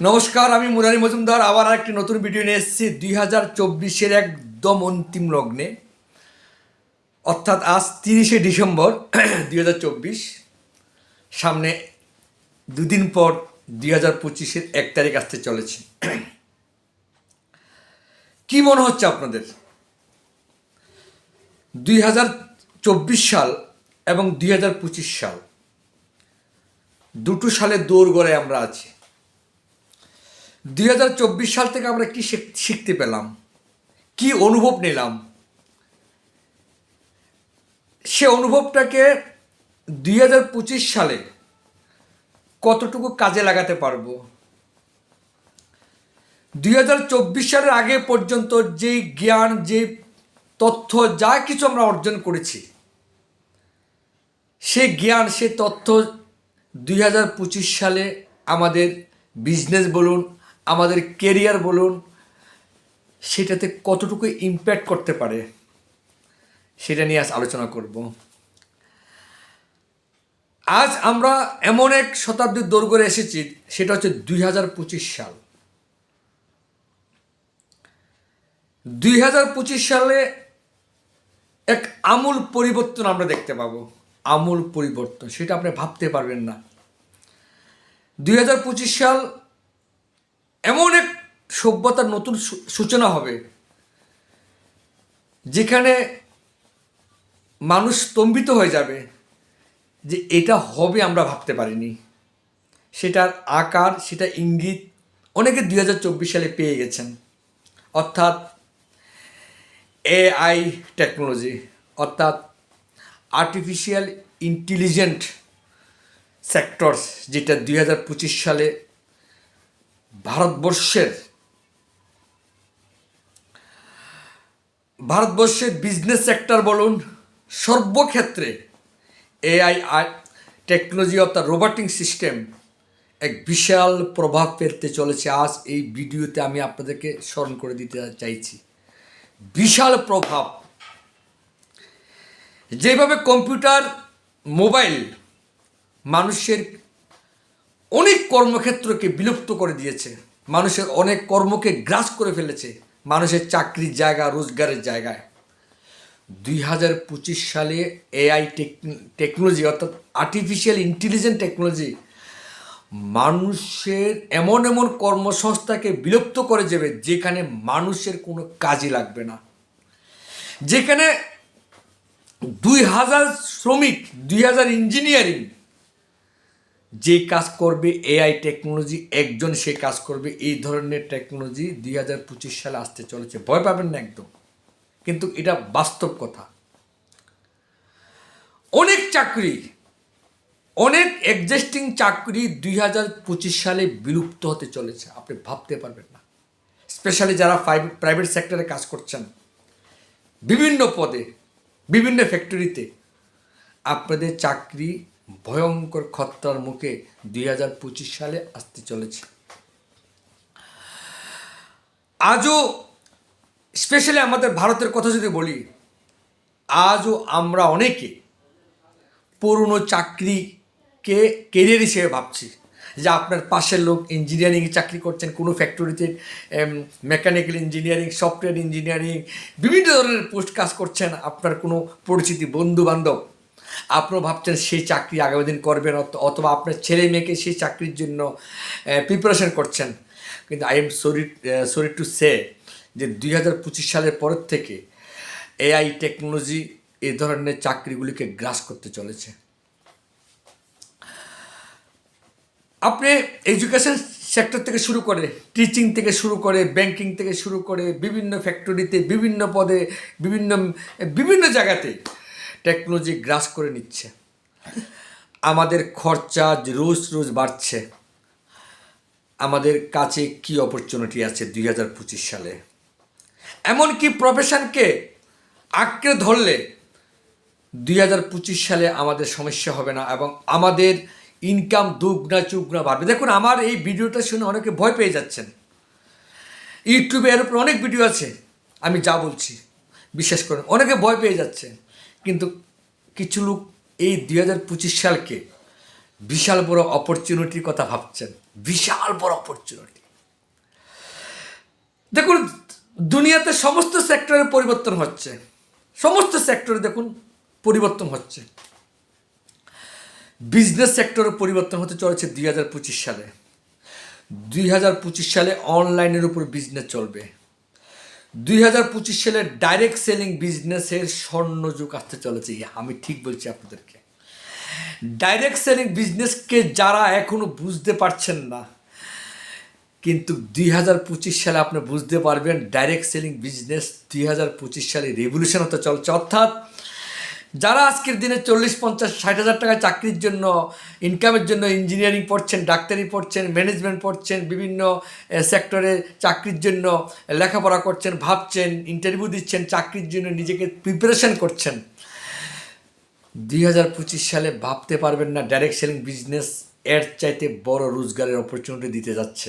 নমস্কার, আমি মুরারি মজুমদার। আবার একটি নতুন ভিডিও নিয়ে এসেছি দুই হাজার চব্বিশের একদম অন্তিম লগ্নে। অর্থাৎ আজ তিরিশে ডিসেম্বর, দুই হাজার চব্বিশ। সামনে দুদিন পর দুই হাজার পঁচিশের এক তারিখ আসতে চলেছে। কি মনে হচ্ছে আপনাদের? দুই হাজার চব্বিশ সাল এবং দুই হাজার পঁচিশ সাল, দুটো সালে দৌড় গড়ে আমরা আছি। দুই হাজার চব্বিশ সাল থেকে আমরা কি শিখ- শিখতে পেলাম? কি অনুভব নিলাম? সে অনুভবটাকে দুই হাজার পঁচিশ সালে কতটুকু কাজে লাগাতে পারব? দুই হাজার চব্বিশ সালের আগে পর্যন্ত যে জ্ঞান যে তথ্য যা কিছু আমরা অর্জন করেছি সে জ্ঞান সে তথ্য দুই হাজার পঁচিশ সালে আমাদের বিজনেস বলুন আমাদের কেরিয়ার বলুন, সেটাতে কতটুকু ইম্প্যাক্ট করতে পারে, সেটা নিয়ে আজ আলোচনা করব। আজ আমরা এমন এক শতাব্দীর দৌড় করে এসেছি, সেটা হচ্ছে দুই হাজার পঁচিশ সাল। দুই হাজার পঁচিশ সালে এক আমূল পরিবর্তন আমরা দেখতে পাবো, আমূল পরিবর্তন, সেটা আপনি ভাবতে পারবেন না। দুই হাজার পঁচিশ সাল এমন এক সভ্যতার নতুন সূচনা হবে, যেখানে মানুষ স্তম্ভিত হয়ে যাবে যে এটা হবে আমরা ভাবতে পারিনি। সেটার আকার, সেটা ইঙ্গিত অনেকে দুই হাজার চব্বিশ সালে পেয়ে গেছেন। অর্থাৎ এআই টেকনোলজি, অর্থাৎ আর্টিফিশিয়াল ইন্টেলিজেন্ট সেক্টরস যেটা দুই হাজার পঁচিশ সালে ভারতবর্ষের ভারতবর্ষের বিজনেস সেক্টর বলুন, সর্বক্ষেত্রে এআই টেকনোলজি অর্থাৎ রোবোটিং সিস্টেম এক বিশাল প্রভাব ফেলতে চলেছে। আজ এই ভিডিওতে আমি আপনাদেরকে স্মরণ করে দিতে চাইছি। বিশাল প্রভাব। যেভাবে কম্পিউটার, মোবাইল মানুষের অনেক কর্মক্ষেত্রকে বিলুপ্ত করে দিয়েছে। মানুষের অনেক কর্মকে গ্রাস করে ফেলেছে মানুষের চাকরির জায়গা, রোজগারের জায়গায়। দুই হাজার পঁচিশ সালে এআই টেকনোলজি অর্থাৎ আর্টিফিশিয়াল ইন্টেলিজেন্ট টেকনোলজি মানুষের এমন এমন কর্মসংস্থাকে বিলুপ্ত করে যাবে যেখানে মানুষের কোনো কাজই লাগবে না। যেখানে দুই হাজার শ্রমিক, দুই হাজার ইঞ্জিনিয়ারিং যে কাজ করবে এআই টেকনোলজি একজন সে কাজ করবে, এই ধরনের টেকনোলজি দুই হাজার পঁচিশ সালে আসতে চলেছে। ভয় পাবেন না একদম। কিন্তু এটা বাস্তব কথা। অনেক চাকরি, অনেক এক্সিস্টিং চাকরি দুই হাজার পঁচিশ সালে বিলুপ্ত হতে চলেছে। আপনি ভাবতে পারবেন না। স্পেশালি যারা প্রাইভেট সেক্টরে কাজ করছেন। বিভিন্ন পদে, বিভিন্ন ফ্যাক্টরিতে আপনাদের চাকরি ভয়ঙ্কর খতরার মুখে দুই হাজার পঁচিশ সালে আসতে চলেছে। আজও স্পেশালি আমাদের ভারতের কথা যদি বলি, আজও আমরা অনেকে পুরনো চাকরিকে কেরিয়ার হিসেবে ভাবছি। যে আপনার পাশের লোক ইঞ্জিনিয়ারিংয়ে চাকরি করছেন, কোনো ফ্যাক্টরিতে মেকানিক্যাল ইঞ্জিনিয়ারিং সফটওয়্যার ইঞ্জিনিয়ারিং বিভিন্ন ধরনের পোস্ট কাজ করছেন, আপনার কোনো পরিচিতি বন্ধু বান্ধব আপনিও ভাবছেন সেই চাকরি আগামী দিন করবেন অথবা আপনার ছেলে মেয়েকে সেই চাকরির জন্য প্রিপারেশন করছেন। কিন্তু I am sorry sorry to say যে দুই হাজার পঁচিশ সালের পরের থেকে এআই টেকনোলজি এ ধরনের চাকরিগুলিকে গ্রাস করতে চলেছে। আপনি এডুকেশন সেক্টর থেকে শুরু করে টিচিং থেকে শুরু করে ব্যাংকিং থেকে শুরু করে, বিভিন্ন ফ্যাক্টরিতে বিভিন্ন পদে, বিভিন্ন বিভিন্ন জায়গাতে টেকনোলজি গ্রাস করে নিচ্ছে। আমাদের খরচা রোজ রোজ বাড়ছে। আমাদের কাছে কি অপরচুনিটি আছে দুই হাজার পঁচিশ সালে? এমনকি প্রফেশনকে আঁকড়ে ধরলে দুই হাজার পঁচিশ সালে আমাদের সমস্যা হবে না এবং আমাদের ইনকাম দুগুনা চুগুনা বাড়বে। দেখুন, আমার এই ভিডিওটা শুনে অনেকে ভয় পেয়ে যাচ্ছেন। ইউটিউবে এর উপর অনেক ভিডিও আছে, আমি যা বলছি, বিশ্বাস করেন, অনেকে ভয় পেয়ে যাচ্ছে। কিন্তু কিছু লোক এই দুই হাজার পঁচিশ সালকে বিশাল বড় অপরচুনিটির কথা ভাবছেন। বিশাল বড় অপরচুনিটি দেখুন, দুনিয়াতে সমস্ত সেক্টরে পরিবর্তন হচ্ছে। সমস্ত সেক্টরে দেখুন, পরিবর্তন হচ্ছে। বিজনেস সেক্টরে পরিবর্তন হতে চলেছে দুই হাজার পঁচিশ সালে। দুই হাজার পঁচিশ সালে অনলাইনের উপর বিজনেস চলবে। দুই হাজার পঁচিশ সালে ডাইরেক্ট সেলিং বিজনেসের স্বর্ণযুগ আসতে চলেছে। আমি ঠিক বলছি আপনাদেরকে। ডাইরেক্ট সেলিং বিজনেসকে যারা এখনও বুঝতে পারছেন না, কিন্তু দুই হাজার পঁচিশ সালে আপনি বুঝতে পারবেন ডাইরেক্ট সেলিং বিজনেস দুই হাজার পঁচিশ সালে রেভলিউশন হতে চলছে। অর্থাৎ যারা আজকের দিনে চল্লিশ, পঞ্চাশ, ষাট হাজার টাকা চাকরির জন্য ইনকামের জন্য ইঞ্জিনিয়ারিং পড়ছেন, ডাক্তারি পড়ছেন ম্যানেজমেন্ট পড়ছেন, বিভিন্ন সেক্টরে চাকরির জন্য লেখাপড়া করছেন, ভাবছেন ইন্টারভিউ দিচ্ছেন, চাকরির জন্য নিজেকে প্রিপারেশন করছেন। দুই হাজার পঁচিশ সালে ভাবতে পারবেন না ডাইরেক্ট সেলিং বিজনেস এর চাইতে বড় রোজগারের অপরচুনিটি দিতে যাচ্ছে।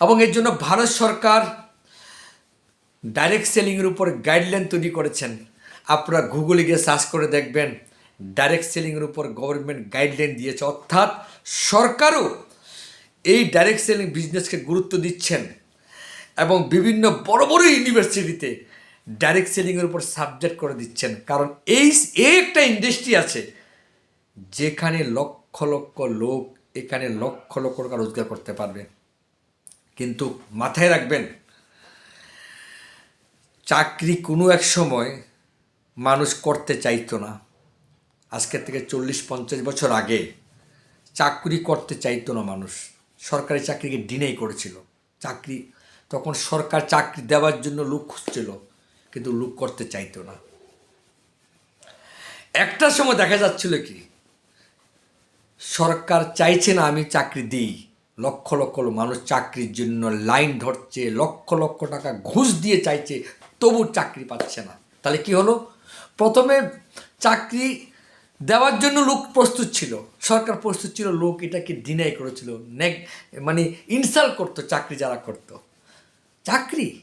এবং এর জন্য ভারত সরকার ডাইরেক্ট সেলিংয়ের উপর গাইডলাইন তৈরি করেছেন। আপনারা গুগলে গিয়ে সার্চ করে দেখবেন ডাইরেক্ট সেলিংয়ের উপর গভর্নমেন্ট গাইডলাইন দিয়েছে। অর্থাৎ সরকারও এই ডাইরেক্ট সেলিং বিজনেসকে গুরুত্ব দিচ্ছেন এবং বিভিন্ন বড় বড় ইউনিভার্সিটিতে ডাইরেক্ট সেলিংয়ের উপর সাবজেক্ট করে দিচ্ছেন। কারণ এই একটা ইন্ডাস্ট্রি আছে যেখানে লক্ষ লক্ষ লোক এখানে লক্ষ লক্ষ টাকা রোজগার করতে পারবে। কিন্তু মাথায় রাখবেন, চাকরি কোনো এক সময় মানুষ করতে চাইতো না। আজকের থেকে চল্লিশ, পঞ্চাশ বছর আগে চাকরি করতে চাইতো না মানুষ। সরকারি চাকরিকে ডিনাই করেছিল। চাকরি, তখন সরকার চাকরি দেওয়ার জন্য লোক খুঁজছিল, কিন্তু লোক করতে চাইতো না। একটা সময় দেখা যাচ্ছিল কি, সরকার চাইছে না আমি চাকরি দিই। লক্ষ লক্ষ মানুষ চাকরির জন্য লাইন ধরছে, লক্ষ লক্ষ টাকা ঘুষ দিয়ে চাইছে, তবু চাকরি পাচ্ছে না। তাহলে কি হলো? প্রথমে চাকরি দেওয়ার জন্য লোক প্রস্তুত ছিল। সরকার প্রস্তুত ছিল, লোক এটাকে ডিনাই করেছিল। নেক মানে ইনসাল্ট করতো চাকরি যারা করতো। চাকরি?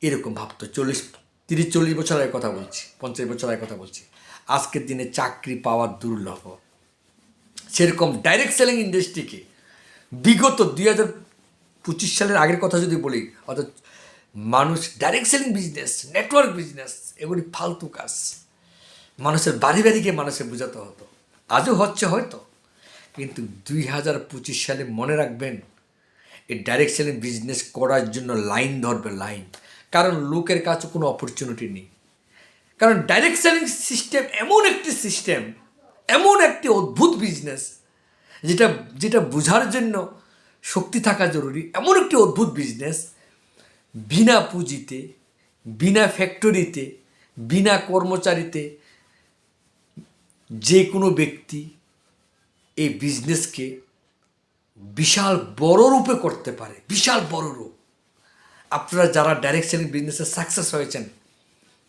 এরকম ভাবতো। চল্লিশ, তিরিশ, চল্লিশ বছর আগে কথা বলছি, পঞ্চাশ বছর আগে কথা বলছি। আজকের দিনে চাকরি পাওয়ার দুর্লভ। সেরকম ডাইরেক্ট সেলিং ইন্ডাস্ট্রিকে বিগত দুই হাজার পঁচিশ সালের আগের কথা যদি বলি, অর্থাৎ মানুষ direct selling business network business এগুলি ফালতু কাজ। মানুষের বাড়ি বাড়ি গিয়ে মানুষের বোঝাতে হতো। আজও হচ্ছে হয়তো। কিন্তু দুই হাজার পঁচিশ সালে মনে রাখবেন, এই ডাইরেক্ট সেলিং বিজনেস করার জন্য লাইন ধরবে লাইন কারণ লোকের কাছে কোনো অপরচুনিটি নেই। কারণ ডাইরেক্ট সেলিং সিস্টেম এমন একটি সিস্টেম এমন একটি অদ্ভুত বিজনেস যেটা যেটা বোঝার জন্য শক্তি থাকা জরুরি। এমন একটি অদ্ভুত বিজনেস বিনা পুঁজিতে, বিনা ফ্যাক্টরিতে, বিনা কর্মচারীতে যে কোনো ব্যক্তি এই বিজনেসকে বিশাল বড় রূপে করতে পারে, বিশাল বড় রূপ। আপনারা যারা ডাইরেক্ট সেলিং বিজনেসে সাকসেস হয়েছেন,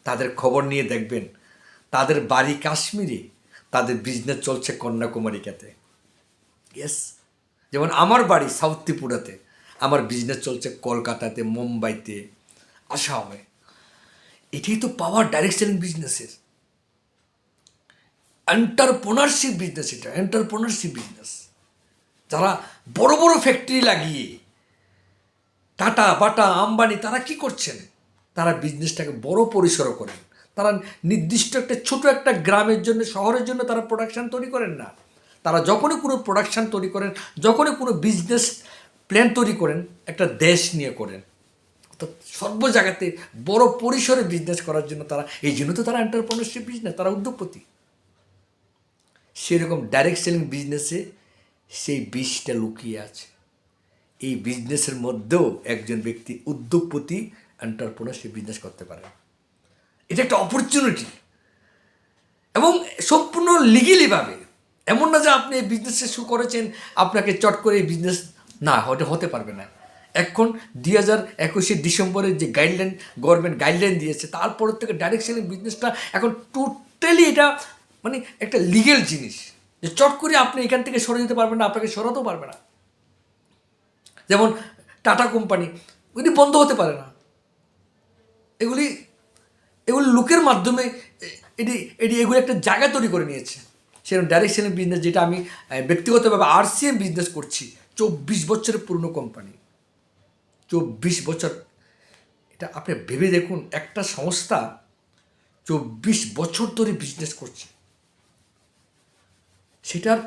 তাদের খবর নিয়ে দেখবেন, তাদের বাড়ি কাশ্মীরে তাদের বিজনেস চলছে কন্যাকুমারিকাতে ইয়েস যেমন আমার বাড়ি সাউথ ত্রিপুরাতে। আমার বিজনেস চলছে কলকাতাতে, মুম্বাইতে, আসামে। এটাই তো পাওয়ার ডাইরেক্ট সেলিং বিজনেসের এন্টারপ্রনারশিপ বিজনেস এটা এন্টারপ্রনারশিপ বিজনেস যারা বড় বড় ফ্যাক্টরি লাগিয়ে, টাটা, বাটা, আম্বানি, তারা কি করছেন? তারা বিজনেসটাকে বড় পরিসর করেন। তারা নির্দিষ্ট একটা ছোট একটা গ্রামের জন্য, শহরের জন্য তারা প্রোডাকশান তৈরি করেন না। তারা যখনই কোনো প্রোডাকশান তৈরি করেন, যখনই কোনো বিজনেস প্ল্যান তৈরি করেন, একটা দেশ নিয়ে করেন। অর্থাৎ সর্ব জায়গাতে বড় পরিসরে বিজনেস করার জন্য তারা, এই জন্য তো তারা এন্টারপ্রেনারশিপ বিজনেস তারা উদ্যোগপতি। সেরকম ডাইরেক্ট সেলিং বিজনেসে সেই বিষটা লুকিয়ে আছে। এই বিজনেসের মধ্যেও একজন ব্যক্তি উদ্যোগপতি এন্টারপ্রেনারশিপ বিজনেস করতে পারে। এটা একটা অপরচুনিটি এবং সম্পূর্ণ লিগেলিভাবে এমন না যে আপনি এই বিজনেসে শুরু করেছেন, আপনাকে চট করে এই বিজনেস না ওটা হতে পারবে না। এখন দুই হাজার একুশে ডিসেম্বরের যে গাইডলাইন গভর্নমেন্ট গাইডলাইন দিয়েছে তারপর থেকে ডাইরেক্ট সেলিং বিজনেসটা এখন টোটালি এটা মানে একটা লিগেল জিনিস। যে চট করে আপনি এখান থেকে সরে যেতে পারবেন না, আপনাকে সরাতেও পারবে না। যেমন টাটা কোম্পানি, ওইটি বন্ধ হতে পারে না। এগুলি এগুলি লোকের মাধ্যমে এটি এটি, এগুলি একটা জায়গা তৈরি করে নিয়েছে। সেরকম ডাইরেক্ট সেলিং বিজনেস যেটা আমি ব্যক্তিগতভাবে আরসিএম বিজনেস করছি। চব্বিশ বছরের পুরনো কোম্পানি চব্বিশ বছর। এটা আপনি ভেবে দেখুন, একটা সংস্থা চব্বিশ বছর ধরে বিজনেস করছে। সেটার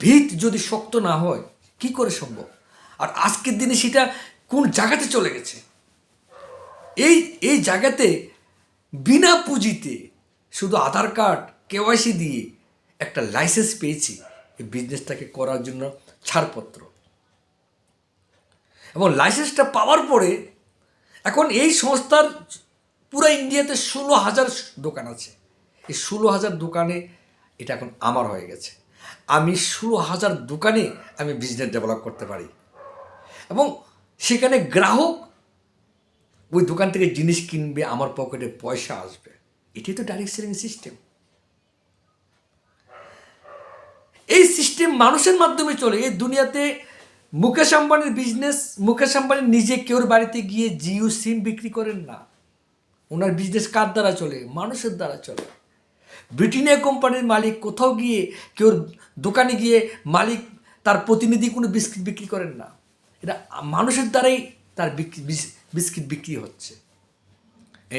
ভিত যদি শক্ত না হয়, কি করে সম্ভব? আর আজকের দিনে সেটা কোন জায়গাতে চলে গেছে? এই এই জায়গাতে বিনা পুঁজিতে শুধু আধার কার্ড কেওয়াইসি দিয়ে একটা লাইসেন্স পেয়েছি। এই বিজনেসটাকে করার জন্য ছাড়পত্র। এবং লাইসেন্সটা পাওয়ার পরে এখন এই সংস্থার পুরো ইন্ডিয়াতে ষোলো হাজার দোকান আছে। এই ষোলো হাজার দোকানে এটা এখন আমার হয়ে গেছে। আমি ষোলো হাজার দোকানে আমি বিজনেস ডেভেলপ করতে পারি। এবং সেখানে গ্রাহক ওই দোকান থেকে জিনিস কিনবে, আমার পকেটে পয়সা আসবে। এটাই তো ডাইরেক্ট সেলিং সিস্টেম এই সিস্টেম মানুষের মাধ্যমে চলে। এই দুনিয়াতে মুকেশ আম্বানির বিজনেস মুকেশ আম্বানি নিজে কেউর বাড়িতে গিয়ে জিও সিম বিক্রি করেন না। ওনার বিজনেস কার দ্বারা চলে? মানুষের দ্বারা চলে। ব্রিটানিয়া কোম্পানির মালিক কোথাও গিয়ে কেউর দোকানে গিয়ে মালিক তার প্রতিনিধি কোনো বিস্কিট বিক্রি করেন না। এটা মানুষের দ্বারাই তার বিস্কিট বিক্রি হচ্ছে।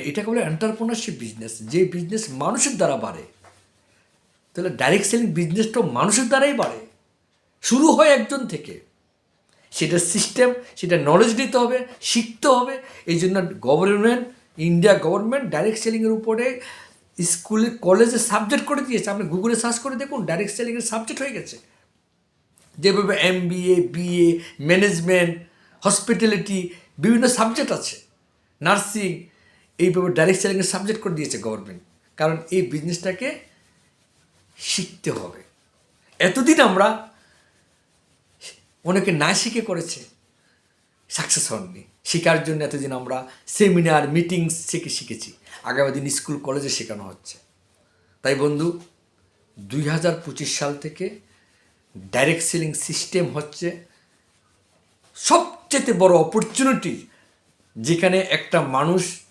এটাকে বলে এন্টারপ্রনারশিপ বিজনেস যে বিজনেস মানুষের দ্বারা বাড়ে, তাহলে ডাইরেক্ট সেলিং বিজনেসটাও মানুষের দ্বারাই বাড়ে। শুরু হয় একজন থেকে। সেটা সিস্টেম সেটা নলেজ দিতে হবে, শিখতে হবে। এই জন্য গভর্নমেন্ট ইন্ডিয়া গভর্নমেন্ট ডাইরেক্ট সেলিংয়ের উপরে স্কুলে কলেজে সাবজেক্ট করে দিয়েছে। আপনি গুগলে সার্চ করে দেখুন ডাইরেক্ট সেলিংয়ের সাবজেক্ট হয়ে গেছে। যেভাবে M BA BA management hospitality বিভিন্ন সাবজেক্ট আছে। নার্সিং এইভাবে ডাইরেক্ট সেলিংয়ের সাবজেক্ট করে দিয়েছে গভর্নমেন্ট কারণ এই বিজনেসটাকে শিখতে হবে। এতদিন আমরা অনেকে না শিখে করেছে সাকসেস হননি শেখার জন্য এতদিন আমরা সেমিনার মিটিংস শিখে শিখেছি। আগামী দিন স্কুল কলেজে শেখানো হচ্ছে। তাই বন্ধু, দুই হাজার পঁচিশ সাল থেকে ডাইরেক্ট সেলিং সিস্টেম হচ্ছে সবচেয়ে বড় অপরচুনিটি যেখানে একটা মানুষ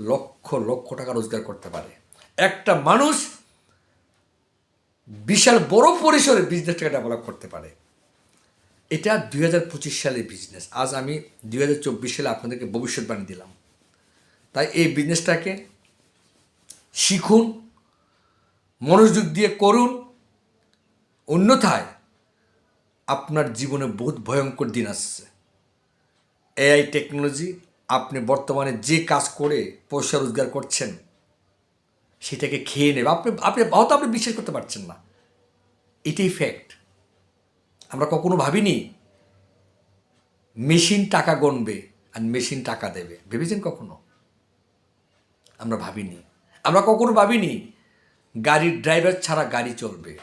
লক্ষ লক্ষ টাকা রোজগার করতে পারে। একটা মানুষ বিশাল বড় পরিসরে বিজনেসটাকে ডেভেলপ করতে পারে। এটা দুই হাজার পঁচিশ সালের বিজনেস আজ আমি দুই হাজার চব্বিশ সালে আপনাদেরকে ভবিষ্যৎবাণী দিলাম। তাই এই বিজনেসটাকে শিখুন, মনোযোগ দিয়ে করুন। অন্যথায় আপনার জীবনে বহুত ভয়ঙ্কর দিন আসছে। এআই টেকনোলজি আপনি বর্তমানে যে কাজ করে পয়সা রোজগার করছেন, সেটাকে খেয়ে নেবে। আপনি আপনি, হয়তো আপনি বিশ্বাস করতে পারছেন না। এটাই ফ্যাক্ট আমরা কখনো ভাবিনি মেশিন টাকা গণবে আর মেশিন টাকা দেবে। ভেবেছেন কখনো? আমরা ভাবিনি। আমরা কখনো ভাবিনি গাড়ির ড্রাইভার ছাড়া গাড়ি চলবে।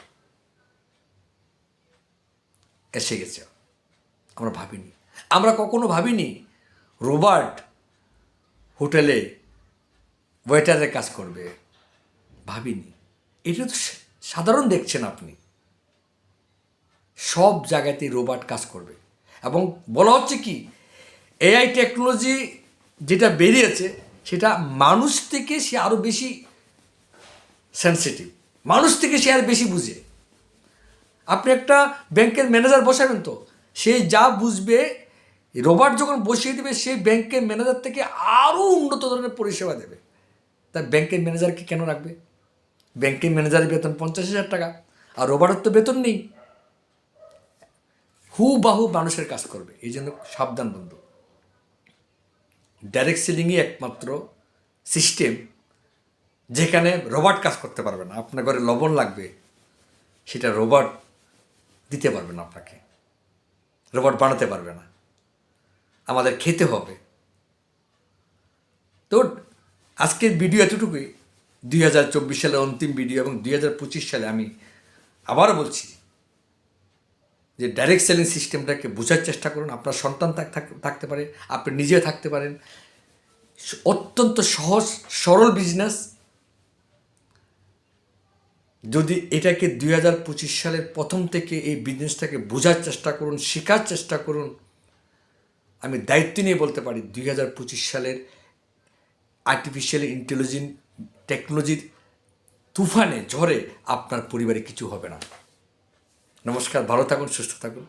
এসে গেছে। আমরা ভাবিনি। আমরা কখনো ভাবিনি রোবার্ট হোটেলে ওয়েটারের কাজ করবে। ভাবিনি। এটা তো সাধারণ দেখছেন আপনি। সব জায়গাতেই রোবট কাজ করবে। এবং বলা হচ্ছে কি এআই টেকনোলজি যেটা বেরিয়েছে, সেটা মানুষ থেকে সে আরও বেশি সেন্সিটিভ মানুষ থেকে সে আর বেশি বুঝে। আপনি একটা ব্যাংকের ম্যানেজার বসাবেন তো, সে যা বুঝবে রোবট যখন বসিয়ে দেবে, সেই ব্যাংকের ম্যানেজার থেকে আরও উন্নত ধরনের পরিষেবা দেবে। তার ব্যাংকের ম্যানেজারকে কেন রাখবে? ব্যাংকের ম্যানেজারের বেতন পঞ্চাশ হাজার টাকা, আর রোবটের তো বেতন নেই। হুবাহু মানুষের কাজ করবে। এই জন্য সাবধান বন্ধু। ডাইরেক্ট সেলিংই একমাত্র সিস্টেম যেখানে রোবট কাজ করতে পারবে না। আপনার ঘরে লবণ লাগবে, সেটা রোবট দিতে পারবে না আপনাকে। রোবট বানাতে পারবে না। আমাদের খেতে হবে। তো আজকের ভিডিও এতটুকুই। দুই হাজার চব্বিশ সালের অন্তিম ভিডিও এবং দুই হাজার পঁচিশ সালে আমি আবারও বলছি যে ডাইরেক্ট সেলিং সিস্টেমটাকে বোঝার চেষ্টা করুন। আপনার সন্তান থাক- থাক- থাকতে পারে, আপনি নিজে থাকতে পারেন। অত্যন্ত সহজ, সরল বিজনেস যদি এটাকে দুই হাজার পঁচিশ সালের প্রথম থেকে এই বিজনেসটাকে বোঝার চেষ্টা করুন, শেখার চেষ্টা করুন, আমি দায়িত্ব নিয়ে বলতে পারি, দুই হাজার পঁচিশ সালের আর্টিফিশিয়াল ইন্টেলিজেন্ট টেকনোলজির তুফানে, ঝড়ে আপনার পরিবারে কিছু হবে না। নমস্কার ভালো থাকুন সুস্থ থাকুন।